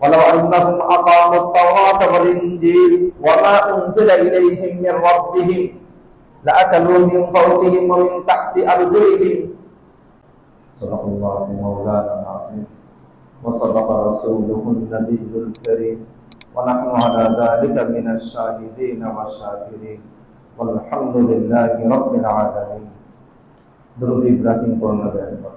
ولو أنهم أقاموا التوراة والإنجيل وما أنزل إليهم من ربهم لأكلوا من فوقهم ومن تحت أرجلهم. صدق الله مولانا العظيم. وصدق رسوله النبي الكريم. ونحن على ذلك من الشاهدين والشاكرين. والحمد لله رب العالمين. درود إبراهيم قرنا بأنبار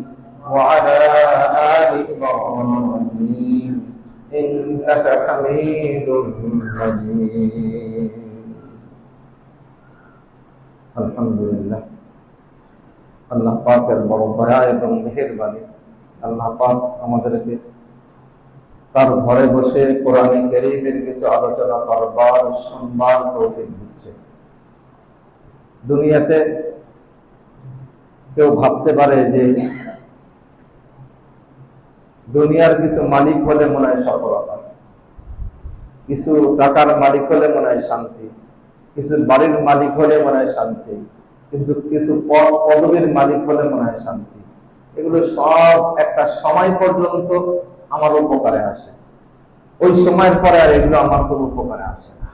وعلى آل إبراهيم إنك حميد مجيد الحمد لله আল্লাহ পাকের বড় দয়া এবং মেহেরবানি আল্লাহ পাক আমাদেরকে তার ঘরে বসে কোরআনে কেরিমের কিছু আলোচনা করবার সম্মান তৌফিক দিচ্ছে দুনিয়াতে কেউ ভাবতে পারে যে দুনিয়ার কিছু মালিক হলে মনে হয় সফলতা কিছু টাকার মালিক হলে মনে হয় শান্তি। কিছু বাড়ির মালিক হলে মনে হয় শান্তি। কিছু কিছু পদবীর মালিক হলে মনে হয় শান্তি। এগুলো সব একটা সময় পর্যন্ত আমার উপকারে আসে। ওই সময়ের পরে আর এগুলো আমার কোনো উপকারে আসে না।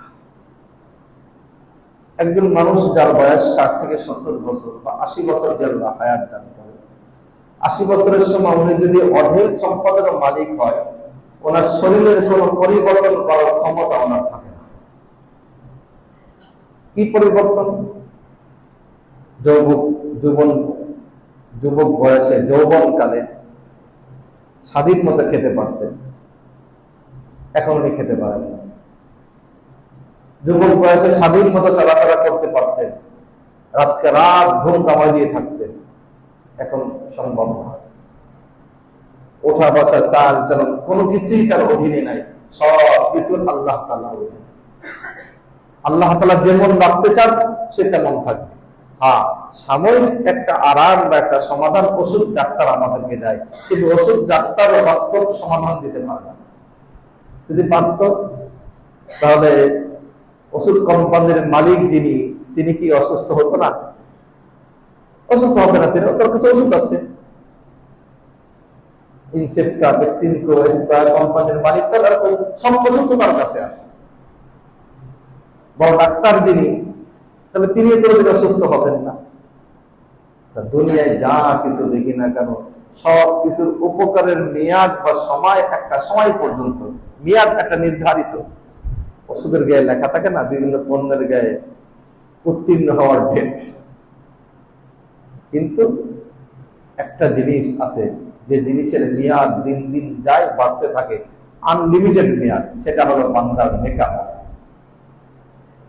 একজন মানুষ যার বয়স ষাট থেকে সত্তর বছর বা আশি বছর যার হায়াত দান আশি বছরের সময় উনি যদি অঢেল সম্পদের মালিক হয়, ওনার শরীরের কোন পরিবর্তন করার ক্ষমতা ওনার থাকে না। কি পরিবর্তন? যৌবক, যুবন, যুবক বয়সে যৌবন কালে স্বাধীন মতো খেতে পারতেন। এখন উনি খেতে পারেন যুবক বয়সে স্বাধীন মতো চলাফেরা করতে পারতেন। রাতকে রাত ঘুম কামাই দিয়ে থাকতেন। এখন সম্ভব না ওঠা বচা চাল, চলন, কোনো কিছুই তার অধীনে নাই। সব কিছু আল্লাহ তালা অধীনে। আল্লাহ তালা যেমন রাখতে চান, সে তেমন থাকবে। হ্যাঁ সাময়িক একটা আরাম বা একটা সমাধান ওষুধ ডাক্তার আমাদেরকে দেয়। কিন্তু ওষুধ ডাক্তার বাস্তব সমাধান দিতে পারে না। যদি পারত, তাহলে ওষুধ কোম্পানির মালিক যিনি, তিনি কি অসুস্থ হতো না? অসুস্থ হবে না তিনি তার কাছে ওষুধ আছে। ইনসেপ্টা বেক্সিনকো স্কয়ার কোম্পানির মালিক তার সব ওষুধ তার কাছে আছে। বড় ডাক্তার যিনি, তাহলে তিনি কোনোদিন অসুস্থ হবেন না। তা দুনিয়ায় যা কিছু দেখি না কেন, সব কিছুর উপকারের মেয়াদ বা সময় একটা সময় পর্যন্ত, মেয়াদ একটা নির্ধারিত। ওষুধের গায়ে লেখা থাকে না, বিভিন্ন পণ্যের গায়ে উত্তীর্ণ হওয়ার ডেট কিন্তু একটা জিনিস আছে, যে জিনিসের মেয়াদ দিন দিন যায়, বাড়তে থাকে। আনলিমিটেড মেয়াদ, সেটা হলো বান্দার নেকামল।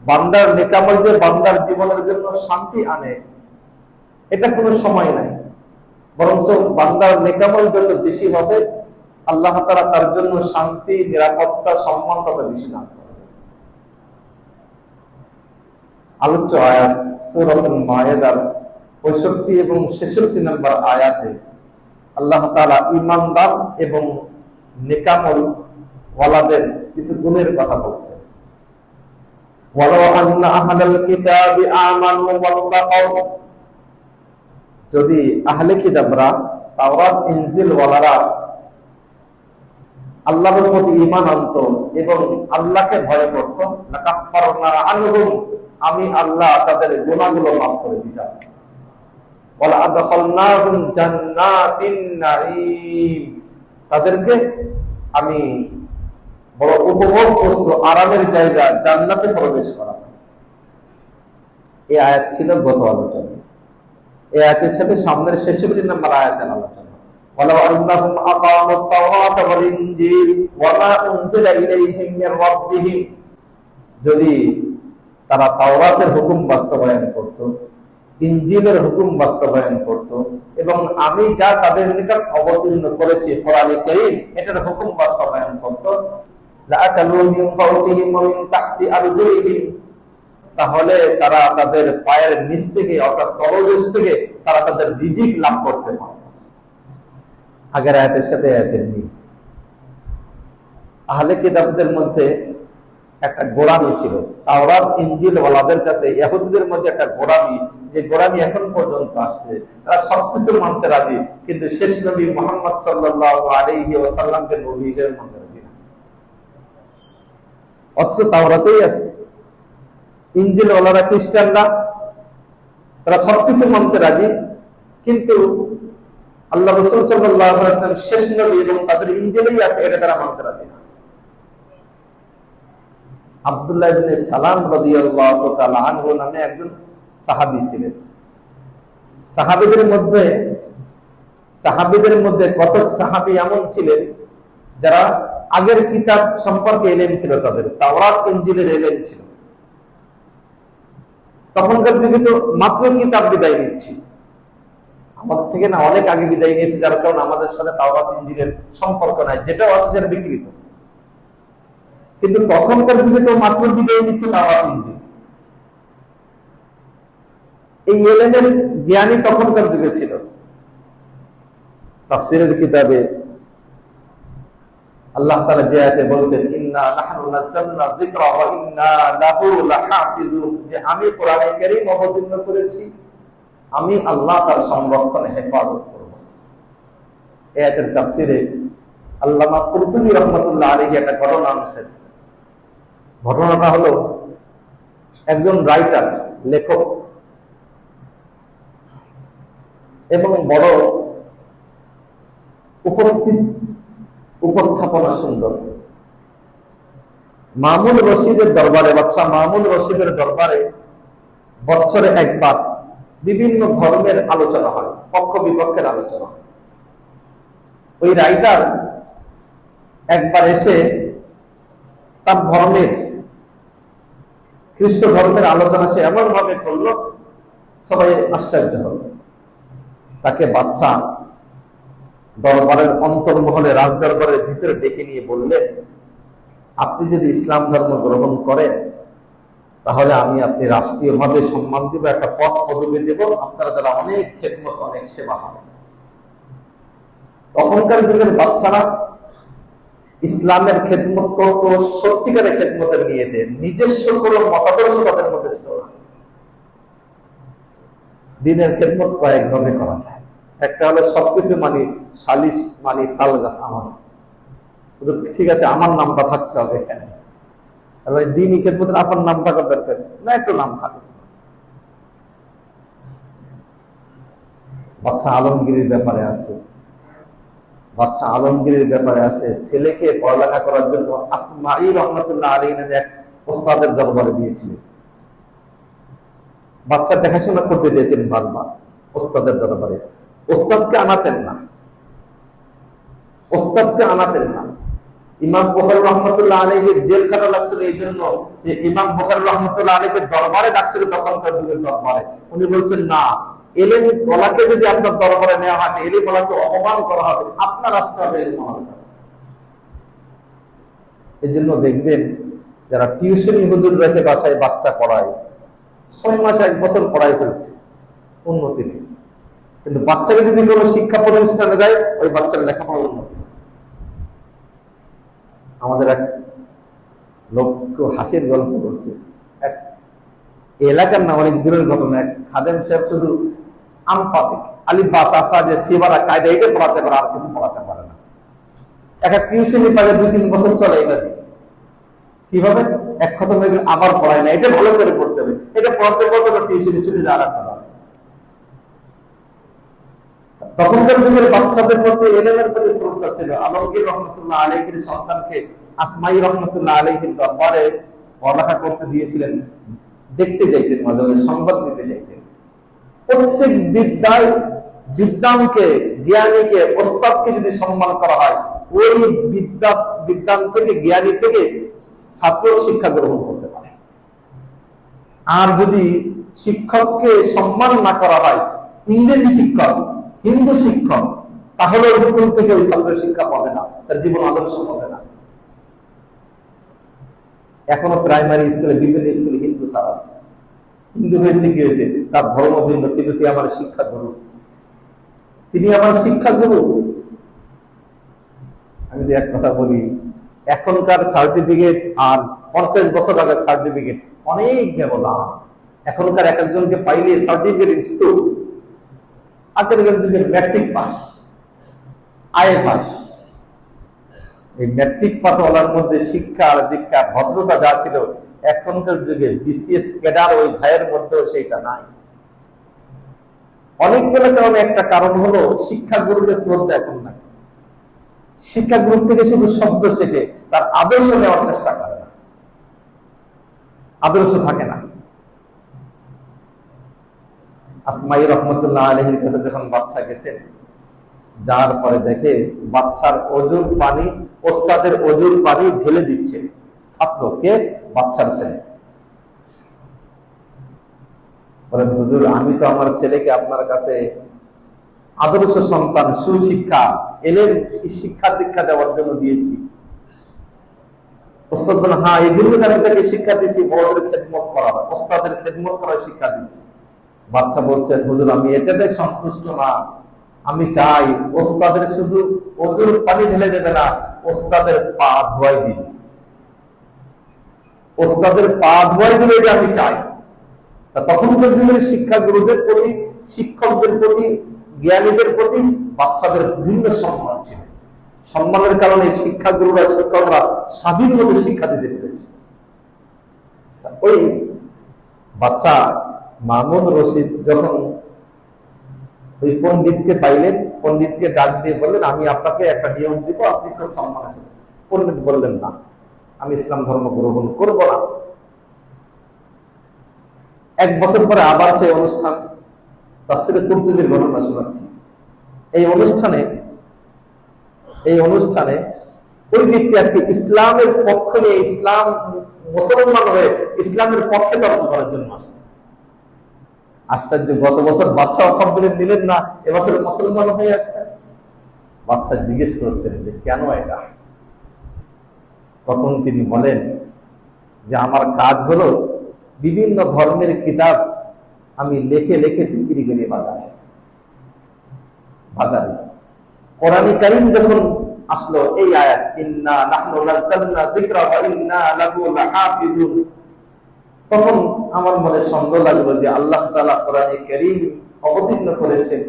বান্দার নেকামল যে বান্দার জীবনের জন্য শান্তি আনে, এটা কোনো সময় নাই। বরঞ্চ বান্দার নেকামল যত বেশি হবে, আল্লাহ তারা তার জন্য শান্তি, নিরাপত্তা, সম্মান তত বেশি দান আলোচ্য আয়াত সৌরতুল মায়েদার পঁয়ষট্টি এবং ছেষট্টি নম্বর আয়াতে আল্লাহ তালা ইমানদার এবং নিকামল ওয়ালাদের কিছু গুণের কথা বলছেন। যদি আহলে কিতাবরা তাওরাত, ইনজিল ওয়ালারা আল্লাহর প্রতি ইমান আনত এবং আল্লাহকে ভয় করত আমি আল্লাহ তাদের গুণাগুলো মাফ করে দিতাম। তাদেরকে আমি বড় উপভোগ বস্তু আরামের জায়গা জান্নাতে প্রবেশ করাতাম এই আয়াত ছিল গত আলোচনা এই আয়াতের সাথে সামনের ছেষট্টি নম্বর আয়াতের আলোচনা ولو أنهم أقاموا التوراة والإنجيل وما أنزل إليهم من ربهم যদি তারা তাওরাতের হুকুম বাস্তবায়ন করত ইঞ্জিলের হুকুম বাস্তবায়ন করত। এবং আমি যা তাদের নিকট অবতীর্ণ করেছি, কোরআনে করিম, এটার হুকুম বাস্তবায়ন করত। তাহলে তারা তাদের পায়ের নিচ থেকে, অর্থাৎ তলদেশ থেকে, তারা তাদের রিজিক লাভ করতে পারত। আগের আয়াতের সাথে আয়াতের মিল। আহলে কিতাবদের মধ্যে একটা গোড়ামি ছিল। তাওরাত ইঞ্জিল ওয়ালাদের কাছে, ইহুদিদের মধ্যে একটা গোড়ামি, যে গোড়ামি এখন পর্যন্ত আসছে। তারা সবকিছু মানতে রাজি, কিন্তু শেষ নবী মোহাম্মদ সাল্লাল্লাহু আলাইহি ওয়াসাল্লামকে নবী হিসেবে মানতে রাজি না। অথচ তাওরাতেই আছে। ইঞ্জিল ওয়ালারা খ্রিস্টানরা, তারা সবকিছু মানতে রাজি, কিন্তু আল্লাহ রসুল সাল্লাম শেষ নবী এবং তাদের ইঞ্জিলেই আছে, এটা তারা মানতে রাজি না। আব্দুল্লাহ ইবনে সালাম রাদিয়াল্লাহু তাআলা আনহু নামে একজন সাহাবী ছিলেন। সাহাবীদের মধ্যে সাহাবীদের মধ্যে কতক সাহাবী এমন ছিলেন যারা আগের কিতাব সম্পর্কে এলেম ছিল তাদের, তাওরাত ইঞ্জিলের এলেম ছিল। তখনকার যুগে তো মাত্র কিতাব বিদায় নিচ্ছি। আমাদের থেকে না অনেক আগে বিদায় নিয়েছে, যার কারণে আমাদের সাথে তাওরাত ইঞ্জিলের সম্পর্ক নাই, যেটাও আছে সেটা বিকৃত। কিন্তু তখনকার যুগে তো মাত্র বিদায় নিচ্ছে তাওরাত ইঞ্জিল এই এলেমের জ্ঞানী তখনকার যুগে ছিল। তাফসিরের কিতাবে আল্লাহ তাআলা যে আয়াতে বলছেন, ইন্না নাহনু নাযালনা যিকরা ওয়া ইন্না লাহু লাহাফিজুন। যে আমি কোরআনে কারীম অবতীর্ণ করেছি, আমি আল্লাহ তার সংরক্ষণ, হেফাজত করব। এই আয়াতের তাফসিরে আল্লামা কুরতুবী রহমাতুল্লাহ আলাইহি একটা ঘটনা আনছেন। ঘটনাটা হলো একজন রাইটার লেখক এবং বড় উপস্থিত, উপস্থাপনা সুন্দর। মামুন রশিদের দরবারে, বাচ্চা মামুন রশিদের দরবারে বছরে একবার বিভিন্ন ধর্মের আলোচনা হয়, পক্ষ বিপক্ষের আলোচনা হয়। ওই রাইটার একবার এসে তার ধর্মের খ্রিস্ট ধর্মের আলোচনা সে এমন ভাবে করল, সবাই আশ্চর্য হল। তাকে বাচ্চা দরবারের অন্তর্মহলে রাজদরবারের ভিতরে ডেকে নিয়ে বললেন আপনি যদি ইসলাম ধর্ম গ্রহণ করেন, তাহলে আমি আপনি রাষ্ট্রীয়ভাবে সম্মান দিব, একটা পথ পদবি দেব, আপনারা দ্বারা অনেক খেদমত, অনেক সেবা হবে। তখনকার যুগের বাচ্চারা ইসলামের খেদমত করত সত্যিকারের খেদমতের নিয়ে দেন নিজস্ব কোনো মতাদর্শ তাদের মধ্যে ছিল না। দিনের খেদমত কয়েকভাবে করা যায়। একটা হলো সবকিছু মানি সালিশ, মানি তাল গাছ আমার ঠিক আছে, আমার নামটা থাকতে হবে এখানে। ভাই দিনই খেদমতের আপনার নাম থাকার দরকার? না, একটু নাম থাকুক। বাচ্চা আলমগীরির ব্যাপারে আছে। বাচ্চা আলমগীরের ব্যাপারে আছে। ছেলেকে পড়ালেখা করার জন্য আসমাই রহমতুল্লাহ আলী নামে এক ওস্তাদের দরবারে দিয়েছিলেন। বাচ্চা দেখাশোনা করতে যেতেন বারবার ওস্তাদের দরবারে। ওস্তাদকে আনাতেন না। ওস্তাদকে আনাতেন না। ইমাম বখর রহমতুল্লাহ আলীকে জেল কাটা লাগছিল এই জন্য যে ইমাম বখর রহমতুল্লাহ আলীকে দরবারে ডাকছিল তখনকার যুগের দরবারে। উনি বলছেন, না এলেম ওলাকে যদি আপনার দরবারে নেওয়া হয় ওলাকে অপমান করা হবে। আপনার আসতে হবে কাছে। এই জন্য দেখবেন যারা হুজুর রেখে বাসায় বাচ্চা পড়ায়, ছয় এক বছর ফেলছে, উন্নতি নেই। কিন্তু বাচ্চাকে যদি কোনো শিক্ষা প্রতিষ্ঠানে দেয়, ওই বাচ্চার লেখাপড়ার উন্নতি আমাদের এক লোক হাসির গল্প করছে এক এলাকার না অনেক দূরের ঘটনা, এক খাদেম সাহেব শুধু তখনকার যুগের বাচ্চাদের মধ্যে এলেমের প্রতি শ্রদ্ধা ছিল। আলমগীর রহমতুল্লাহ আলহির সন্তানকে আসমাই রহমতুল্লাহ আলহির দরবারে পড়ালেখা করতে দিয়েছিলেন। দেখতে যাইতেন মাঝে মাঝে, সংবাদ নিতে যাইতেন। প্রত্যেক বিদ্যায় বিদ্যানকে, জ্ঞানীকে, ওস্তাদকে যদি সম্মান করা হয়, ওই বিদ্যা, বিদ্যান থেকে, জ্ঞানী থেকে ছাত্র শিক্ষা গ্রহণ করতে পারে। আর যদি শিক্ষককে সম্মান না করা হয়, ইংরেজি শিক্ষক, হিন্দু শিক্ষক, তাহলে স্কুল থেকে ওই ছাত্র শিক্ষা পাবে না, তার জীবন আদর্শ হবে না। এখনও প্রাইমারি স্কুলে বিভিন্ন স্কুলে হিন্দু স্যার আছে। হিন্দু হয়েছে, কি হয়েছে? তার ধর্ম ভিন্ন, কিন্তু তিনি আমার শিক্ষা গুরু তিনি আমার শিক্ষা গুরু আমি এক কথা বলি, এখনকার সার্টিফিকেট আর পঞ্চাশ বছর আগের সার্টিফিকেট অনেক ব্যবধান। এখনকার এক একজনকে পাইলে সার্টিফিকেট স্তূপ। আগের যুগের ম্যাট্রিক পাস আয়ে পাস। এই ম্যাট্রিক পাস ওয়ালার মধ্যে শিক্ষা আর দীক্ষা, ভদ্রতা যা ছিল, এখনকার যুগে বিসিএস ক্যাডার ওই ভাইয়ের মধ্যেও সেইটা নাই। অনেকগুলো কারণে একটা কারণ হলো শিক্ষা গুরুদের শ্রদ্ধা এখন নাই। শিক্ষা গ্রুপ থেকে শুধু শব্দ শেখে, তার আদর্শ নেওয়ার চেষ্টা করে না। আদর্শ থাকে না। আসমাই রহমতুল্লাহ আলহির কাছে যখন বাচ্চা গেছেন যার পরে দেখে বাচ্চার অজুর পানি, ওস্তাদের অজুর পানি ঢেলে দিচ্ছে ছাত্রকে, বাচ্চার ছেলে। হুজুর, আমি তো আমার ছেলেকে আপনার কাছে আদর্শ সন্তান, সুশিক্ষা, এলেন শিক্ষা দীক্ষা দেওয়ার জন্য দিয়েছি। ওস্তাদ বলেন হ্যাঁ এই আমি তাকে শিক্ষা দিচ্ছি বড়দের খেদমত করার, ওস্তাদের খেদমত করার শিক্ষা দিচ্ছি বাচ্চা বলছেন হুজুর, আমি এটাতে সন্তুষ্ট না। আমি চাই ওস্তাদের শুধু ওজুর পানি ঢেলে দেবে না, ওস্তাদের পা ধোয়াই দিবে। ওস্তাদের পা ধোয়াই দিবে এটা আমি চাই। তা তখনকার যুগের শিক্ষা গুরুদের প্রতি, শিক্ষকদের প্রতি, জ্ঞানীদের প্রতি বাচ্চাদের ভিন্ন সম্মান ছিল। সম্মানের কারণে শিক্ষা গুরুরা, শিক্ষকরা স্বাধীনভাবে শিক্ষা দিতে পেরেছে। ওই বাচ্চা মাহমুদ রশিদ যখন ওই পণ্ডিতকে পাইলেন, পণ্ডিতকে ডাক দিয়ে বললেন, আমি আপনাকে একটা নিয়ম দিব, আপনি খুব সম্মান আছেন পণ্ডিত বললেন, না, আমি ইসলাম ধর্ম গ্রহণ করব না। এক বছর পরে আবার সেই অনুষ্ঠান তার তাফসিরে তুর্তুবির ঘটনা শোনাচ্ছি। এই অনুষ্ঠানে এই অনুষ্ঠানে ওই ব্যক্তি আজকে ইসলামের পক্ষ নিয়ে, ইসলাম মুসলমান হয়ে ইসলামের পক্ষে তর্ক করার জন্য আসছে। আশ্চর্য, গত বছর বাচ্চা অফার দিলেন, নিলেন না, এবছর মুসলমান হয়ে আসছেন। বাচ্চা জিজ্ঞেস করছেন যে, কেন এটা? তখন তিনি বলেন যে, আমার কাজ হলো বিভিন্ন ধর্মের কিতাব আমি লেখে লেখে বিক্রি করি বাজারে। বাজারে। কোরআনী কারিম যখন আসলো, এই আয়াত, ইন্না নাহনু নাযালনা যিকরা ওয়া ইন্না লাহু লাহাফিজুন। তখন আমার মনে সন্দেহ লাগল যে আল্লাহ তাআলা কোরআনে কারিম অবতীর্ণ করেছেন।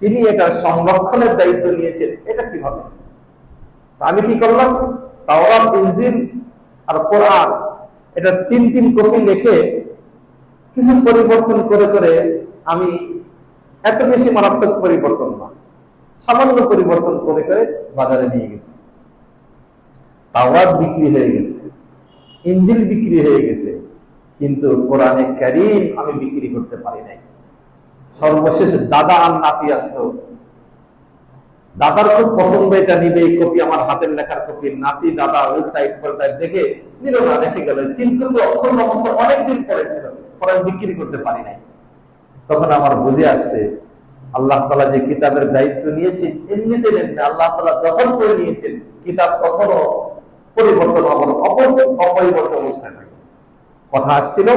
তিনি এটা সংরক্ষণের দায়িত্ব নিয়েছেন। এটা কীভাবে? আমি কি করলাম? তাওরাত ইঞ্জিন আর কোরআন, এটা তিন তিন কপি লিখে কিছু পরিবর্তন করে করে আমি এত বেশি মারাত্মক পরিবর্তন না, সামান্য পরিবর্তন করে করে বাজারে নিয়ে গেছি। তাওরাত বিক্রি হয়ে গেছে ইঞ্জিল বিক্রি হয়ে গেছে কিন্তু কোরআনে কারিম আমি বিক্রি করতে পারি নাই। সর্বশেষ দাদা আর নাতি আসতো। দাদার খুব পছন্দ এটা নিবে, এই কপি আমার হাতের লেখার কপি। নাতি, দাদা উল্টাই পাল্টাই দেখে নিল না দেখে গেল। তিন কপি অক্ষর অবস্থা অনেকদিন পড়েছিল পরে আমি বিক্রি করতে পারি নাই। তখন আমার বুঝে আসছে, আল্লাহ তালা যে কিতাবের দায়িত্ব নিয়েছেন এমনিতে নেন না আল্লাহ তালা যথার্থ নিয়েছেন, কিতাব কখনো পরিবর্তন অপরিবর্তন অবস্থায় থাকে। কথা আসছিল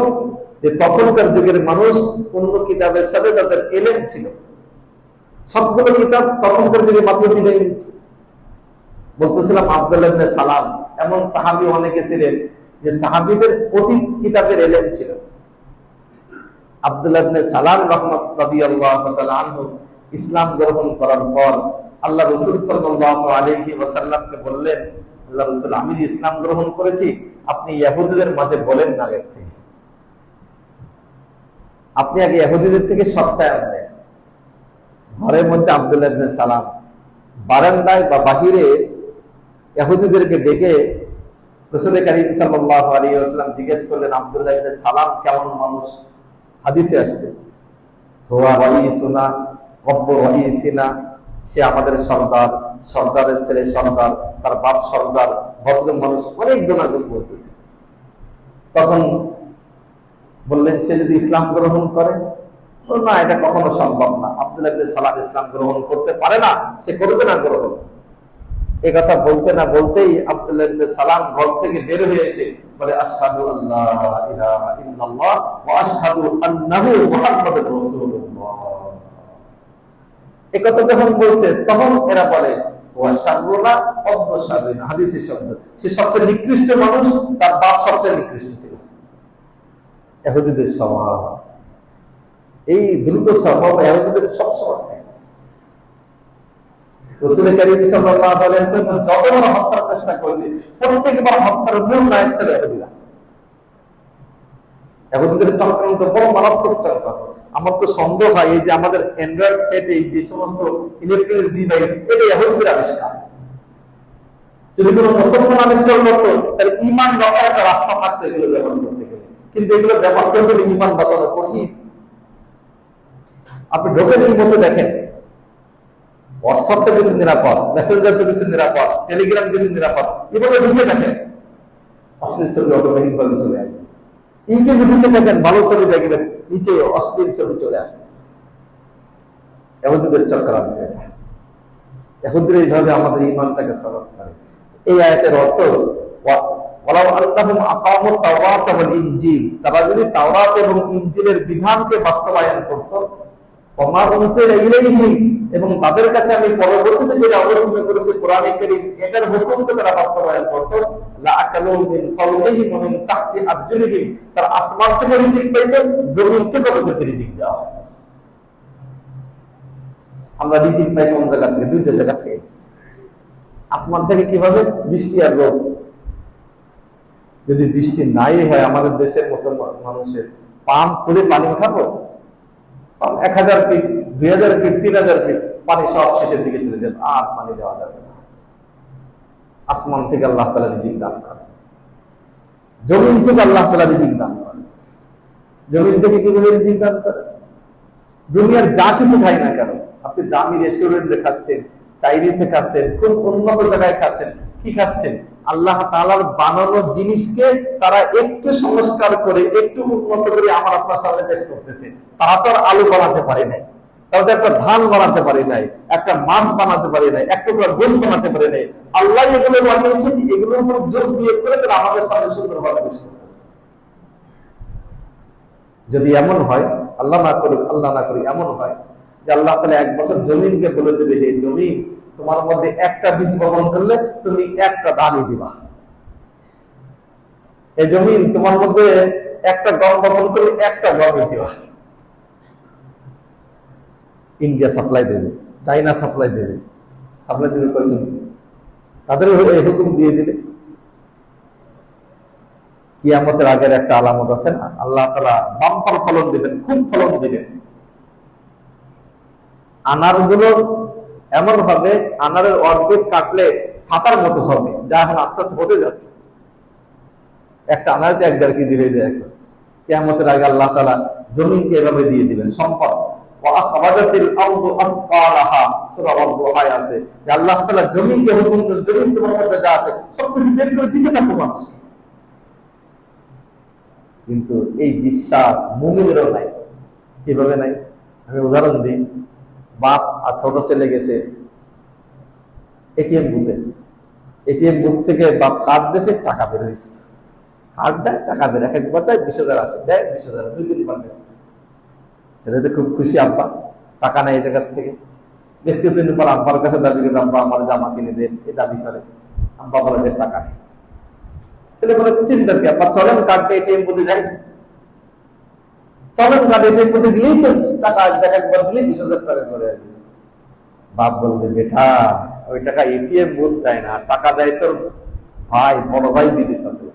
যে তখনকার যুগের মানুষ অন্য কিতাবের সাথে তাদের এলেম ছিল। সবগুলো কিতাব তখনকার যুগে মাত্র বিদায় নিচ্ছে। বলতেছিলাম আব্দুল্লাহ সালাম, এমন সাহাবি অনেকে ছিলেন যে সাহাবিদের অতীত কিতাবের এলেম ছিল। আব্দুল্লাহ সালাম রহমত আনহু ইসলাম গ্রহণ করার পর আল্লাহ রসুল সাল্লাল্লাহু আলাইহি ওয়াসাল্লামকে বললেন আল্লাহ রসুল, আমি ইসলাম গ্রহণ করেছি, আপনি ইহুদিদের মাঝে বলেন না আগের থেকে। আপনি আগে ইহুদিদের থেকে সত্তায় আনলেন। ঘরের মধ্যে আব্দুল্লাহ সালাম বারান্দায় বা বাহিরে ইহুদিদেরকে ডেকে রসুল করিম আলাইহি ওয়াসাল্লাম জিজ্ঞেস করলেন, আব্দুল্লাহ ইবনে সালাম কেমন মানুষ? হাদিসে আসছে, হুয়া রাইসুনা, রব্ব রাইসিনা সে আমাদের সর্দার, সর্দারের ছেলে সর্দার, তার বাপ সর্দার, ভদ্র মানুষ অনেক গুণাগুণ বলতেছে। তখন বললেন, সে যদি ইসলাম গ্রহণ করে? না, এটা কখনো সম্ভব না। ইবনে সালাম ইসলাম গ্রহণ করতে পারে না, সে করবে না গ্রহণ। এ কথা বলতে না বলতেই ইবনে সালাম ঘর থেকে বের হয়ে এসে বলে, আশহাদু আল্লাহ ইলাহা ইল্লাল্লাহ ওয়া আশহাদু এই কথা যখন বলছে, তখন এরা বলে নিকৃষ্ট মানুষ, তার বাপ সবচেয়ে নিকৃষ্ট ছিল। এহুদিদের স্বভাব। এই দ্রুত স্বভাব এহুদিদের সবসময় হত্যার চেষ্টা করেছে, প্রত্যেকবার হত্যার মূল নায়ক ছিল ইহুদিরা ইহুদিদের চক্রান্ত বড় মারাত্মক চক্রান্ত। আমার তো সন্দেহ হয় এই যে আমাদের অ্যান্ড্রয়েড সেট, এই যে সমস্ত ইলেকট্রনিক ডিভাইস, এটা ইহুদিদের আবিষ্কার। যদি কোনো মুসলমান আবিষ্কার করতো, তাহলে ইমান রক্ষার একটা রাস্তা থাকতো এগুলো ব্যবহার করতে গেলে। কিন্তু এগুলো ব্যবহার করতে গেলে ইমান বাঁচানো কঠিন। আপনি ঢোকেন এই মতো দেখেন। হোয়াটসঅ্যাপ তো বেশি নিরাপদ মেসেঞ্জার তো বেশি নিরাপদ টেলিগ্রাম বেশি নিরাপদ। এভাবে ঢুকে দেখেন অশ্লীল ছবি অটোমেটিক ভাবে চলে আসবে ইউটিউবে ঢুকে দেখেন ভালো ছবি দেখবেন নিচে অশ্লীল ছবি চলে আসতেছে। চক্রান্ত। এটা এইভাবে আমাদের ইমানটাকে সরব করে। এই আয়াতের অর্থ তারা যদি তাওরাত এবং ইনজিলের বিধানকে বাস্তবায়ন করত এবং তাদের কাছে আমি পরবর্তীতে যেটা অবতীর্ণ করেছি কারীম, এটার হুকুমকে তারা বাস্তবায়ন করত কীভাবে? বৃষ্টি আর যদি বৃষ্টি নাই হয়, আমাদের দেশের মতো মানুষের পাম্প খুলে পানি উঠাবো? এক হাজার ফিট দুই হাজার ফিট তিন হাজার ফিট পানি সব শেষের দিকে চলে যাবে, আর পানি দেওয়া যাবে না। আসমান থেকে আল্লাহ তালা রিজিক দান করে জমিন থেকে আল্লাহ তালা রিজিক দান করে জমিন থেকে কীভাবে রিজিক দান করে দুনিয়ার যা কিছু খাই না কেন? আপনি দামি রেস্টুরেন্টে খাচ্ছেন, চাইনিজে খাচ্ছেন, কোন উন্নত জায়গায় খাচ্ছেন, কি খাচ্ছেন? আল্লাহ তাআলার বানানো জিনিসকে তারা একটু সংস্কার করে, একটু উন্নত করে আমার আপনার সামনে পেশ করতেছে। তারা তো আর আলু বানাতে পারে নাই। একটা ধান বানাতে পারে নাই, একটা মাছ বানাতে পারে নাই গোল বানাতে পারে নাই। আল্লাহ এগুলো বানিয়েছেন, এগুলোর উপর জোর প্রয়োগ করে তারা আমাদের সামনে সুন্দরভাবে করতেছে যদি এমন হয়, আল্লাহ না করুক, আল্লাহ না করুক, এমন হয় যে আল্লাহ তাহলে এক বছর জমিনকে বলে দেবে, হে জমিন, তোমার মধ্যে একটা বীজ বপন করলে তুমি একটা দানই দিবা। এই জমিন তোমার মধ্যে একটা গম বপন করলে একটা গমই দিবা। ইন্ডিয়া সাপ্লাই দেবে চাইনা সাপ্লাই দেবে। সাপ্লাই দেবে কয়জন তাদের হুকুম দিয়ে দিলে কিয়ামতের আগের একটা আলামত আছে না? আল্লাহ তালা বাম্পার ফলন দিবেন, খুব ফলন দিবেন। আনারগুলো এমন হবে আনারের অর্ধেক কাটলে ছাতার মতো হবে, যা এখন আস্তে আস্তে হতে যাচ্ছে। একটা আনারতে এক দেড় কেজি হয়ে যায় এখন। কেয়ামতের আগে আল্লাহ তালা জমিনকে এভাবে দিয়ে দিবেন, সম্পদ। কিন্তু এই বিশ্বাস মুমিনেরও নাই। কীভাবে নাই? আমি উদাহরণ দিই। বাপ আর ছোট ছেলে গেছে এটিএম বুথে। এটিএম বুথ থেকে বাপ কার্ড দেশে টাকা বের হয়েছে। কার্ড দেয় টাকা বের এক একবার দেয়, বিশ হাজার আছে। দেয়, বিশ হাজার, দুই দিন পর গেছে ছেলেতে খুব খুশি আব্বা। টাকা নেই এই জায়গার থেকে। বেশ কিছুদিন পর আব্বার কাছে দাবি করে আব্বা আমার জামা কিনে দেন এই দাবি করে। আব্বা বলে যে টাকা নেই। ছেলে বলে চিন্তা কি আব্বা? চলেন কার্ডটা এটিএম বুথে যাই। চলেন গাড়িতে মধ্যে গেলেই তো টাকা আসবে একবার দিলেই বিশ হাজার টাকা করে আসবে। বাপ বলবে, বেটা, ওই টাকা এটিএম বুথ দেয় না, টাকা দেয় তোর ভাই, বড় ভাই বিদেশ আছে।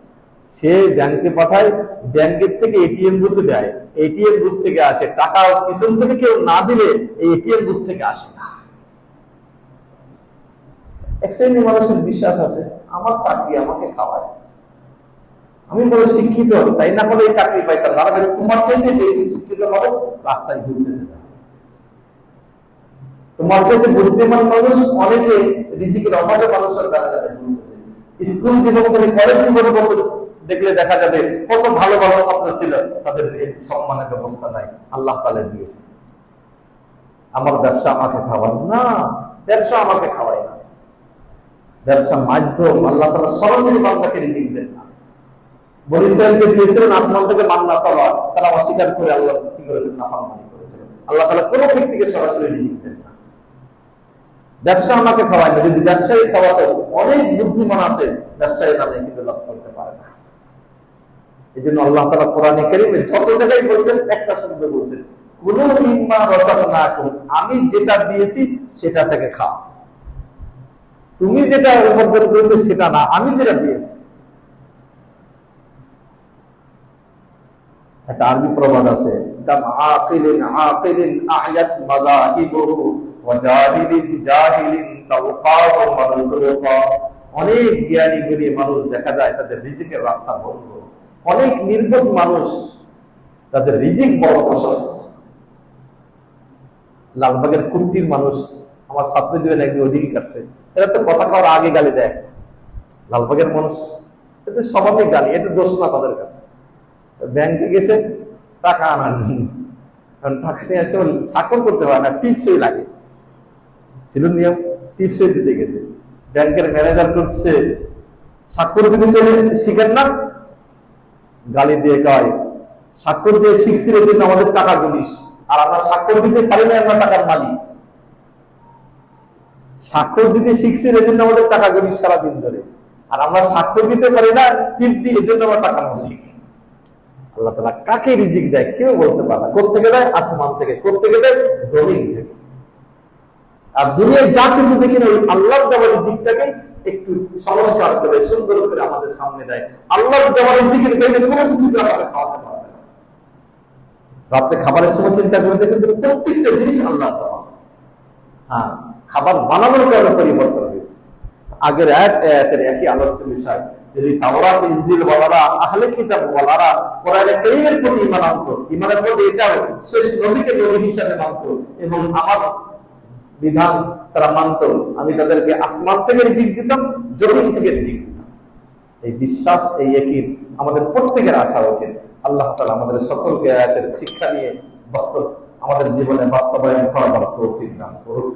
সে ব্যাংকে পাঠায়, ব্যাংকের থেকে এটিএম বুথে দেয়। এটিএম বুথ থেকে আসে। টাকা পিছন থেকে কেউ না দিলে এটিএম বুথ থেকে আসে না। এক মানুষের বিশ্বাস আছে, আমার চাকরি আমাকে খাওয়ায়। আমি বড় শিক্ষিত, তাই না হলে এই চাকরি পাইতাম না তোমার চাইতে বেশি শিক্ষিত হবে রাস্তায় ঘুরতেছে না। তোমার চাইতে বুদ্ধিমান মানুষ অনেকে রিজিকের অভাবে মানুষের দ্বারা যাবে স্কুল জীবন থেকে কলেজ জীবন দেখলে দেখা যাবে কত ভালো ভালো ছাত্র ছিল, তাদের এই সম্মানের ব্যবস্থা নাই। আল্লাহ তালে দিয়েছে। আমার ব্যবসা আমাকে খাওয়ায় না, ব্যবসা আমাকে খাওয়ায় না। ব্যবসা মাধ্যম, আল্লাহ তালা সরাসরি বান্দাকে রিজিক দেন না। দিয়েছিলেন আসমান থেকে মান্না তারা অস্বীকার করে আল্লাহ কি করেছেন? নাফারমানি করেছিলেন আল্লাহ তালা কোনো ব্যক্তিকে সরাসরি রিজিক দেন না। ব্যবসা আমাকে খাওয়ায় না। যদি ব্যবসায়ী খাওয়াতো, অনেক বুদ্ধিমান আছে, ব্যবসায়ী নামে কিন্তু লাভ করতে পারে না। এই জন্য আল্লাহ কোরআনে যত জায়গায় বলছেন, একটা শব্দ বলছেন। কোন মিম্মা রসাক না করুন আমি যেটা দিয়েছি সেটা থেকে তুমি যেটা উপার্জন করেছ সেটা না, আমি যেটা দিয়েছি। একটা আরবি প্রবাদ আছে আকিলিন আকিলিন আয়াত ওয়া জাহিলিন জাহিলিন মারসুকা অনেক জ্ঞানী গুণী মানুষ দেখা যায় তাদের রিজিকের রাস্তা বন্ধ। অনেক নির্বোধ মানুষ তাদের রিজিক বড় প্রশস্ত। লালবাগের কুট্টির মানুষ আমার ছাত্র জীবনে একদিন ওদিকে কাটছে। এরা তো কথা খাওয়ার আগে গালি দেয়। লালবাগের মানুষ, এদের স্বাভাবিক গালি, এটা দোষ না তাদের কাছে। ব্যাংকে গেছে, টাকা আনার জন্য। কারণ টাকা নিয়ে আসছে স্বাক্ষর করতে পারে না, টিপসই লাগে। ছিল নিয়ম, টিপসই দিতে গেছে। ব্যাংকের ম্যানেজার করছে, স্বাক্ষর দিতে চলে শিখেন না গালি দিয়ে কয় স্বাক্ষর দিয়ে শিখছি এর জন্য আমাদের টাকা গুলিস আর আমরা স্বাক্ষর দিতে পারি না, আমরা টাকার মালিক। স্বাক্ষর দিতে শিখছি এর জন্য আমাদের টাকা গুলিস সারাদিন ধরে। আর আমরা স্বাক্ষর দিতে পারি না টিপ দিই এই জন্য আমরা টাকার মালিক। আল্লাহ তালা কাকে রিজিক দেয় কেউ বলতে পারে না। কোথেকে দেয়? আসমান থেকে। কোথেকে দেয়? জমিন থেকে। আর দুনিয়ায় যা কিছু দেখি না, ওই আল্লাহর দেওয়া রিজিকটাকে একটু সংস্কার করে, সুন্দর করে আমাদের সামনে দেয়। আমাদের খাওয়াতে পারবে রাত্রে খাবারের সময় চিন্তা করে দেখেন প্রত্যেকটা জিনিস আল্লাহ হ্যাঁ খাবার বানানোর কারণে পরিবর্তন হয়েছে। আগের এক আয়াতের একই আলোচ্য বিষয়, যদি তাওরাত, ইনজিল বলারা আহলে কিতাব বলারা কোরআনে কারীমের প্রতি ঈমান আনতো, ঈমানের মধ্যে এটাও শেষ নবীকে নবী হিসাবে মানতো, এবং আমার বিধান তারা মানত। আমি তাদেরকে আসমান থেকে রিজিক দিতাম, জমিন থেকে রিজিক দিতাম। এই বিশ্বাস, এই একই আমাদের প্রত্যেকের আসা উচিত। আল্লাহ তালা আমাদের সকলকে আয়াতের শিক্ষা নিয়ে বাস্তব আমাদের জীবনে বাস্তবায়ন করার তৌফিক দান করুক।